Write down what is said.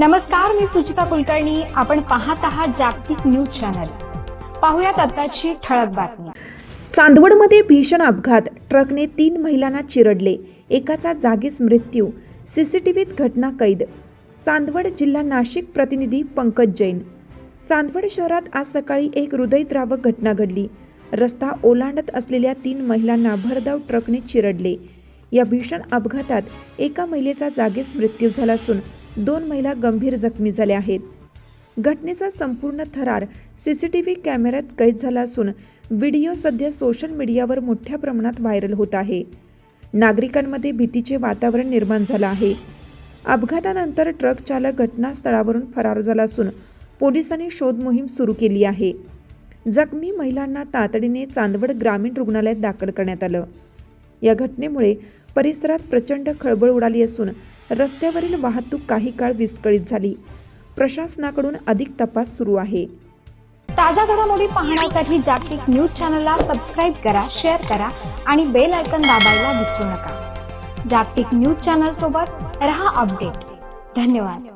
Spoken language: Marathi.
नमस्कार मी सुचिता कुलकर्णी. आपण पाहत आहात जागतिक न्यूज चॅनल. पाहुयात आताची ठळक बातमी. चांदवडमध्ये भीषण अपघात. ट्रकने तीन महिलांना चिरडले. एकाचा जागीच मृत्यू. सीसीटीव्हीत घटना कैद. चांदवड जिल्हा नाशिक प्रतिनिधी पंकज जैन. चांदवड शहरात आज सकाळी एक हृदयद्रावक घटना घडली. रस्ता ओलांडत असलेल्या तीन महिलांना भरधाव ट्रकने चिरडले. या भीषण अपघातात एका महिलेचा जागीच मृत्यू झाला असून दोन महिला गंभीर जखमी झाल्या आहेत. घटनेचा संपूर्ण थरार सी सी टी व्ही कॅमेऱ्यात कैद झाला असून व्हिडिओ सध्या सोशल मीडियावर मोठ्या प्रमाणात व्हायरल होत आहे. नागरिकांमध्ये भीतीचे वातावरण निर्माण झालं आहे. अपघातानंतर ट्रक चालक घटनास्थळावरून फरार झाला असून पोलिसांनी शोध मोहीम सुरू केली आहे. जखमी महिलांना तातडीने चांदवड ग्रामीण रुग्णालयात दाखल करण्यात आलं. या घटनेमुळे परिसरात प्रचंड खळबळ उडाली असून रस्त्यावरील वाहतूक काही काळ विस्कळीत झाली. प्रशासनाकडून अधिक तपास सुरू आहे. ताज्या घडामोडी पाहण्यासाठी जागतिक न्यूज चॅनलला सबस्क्राईब करा शेअर करा आणि बेल आयकन दाबायला विसरू नका. जागतिक न्यूज चॅनल सोबत रहा अपडेट. धन्यवाद.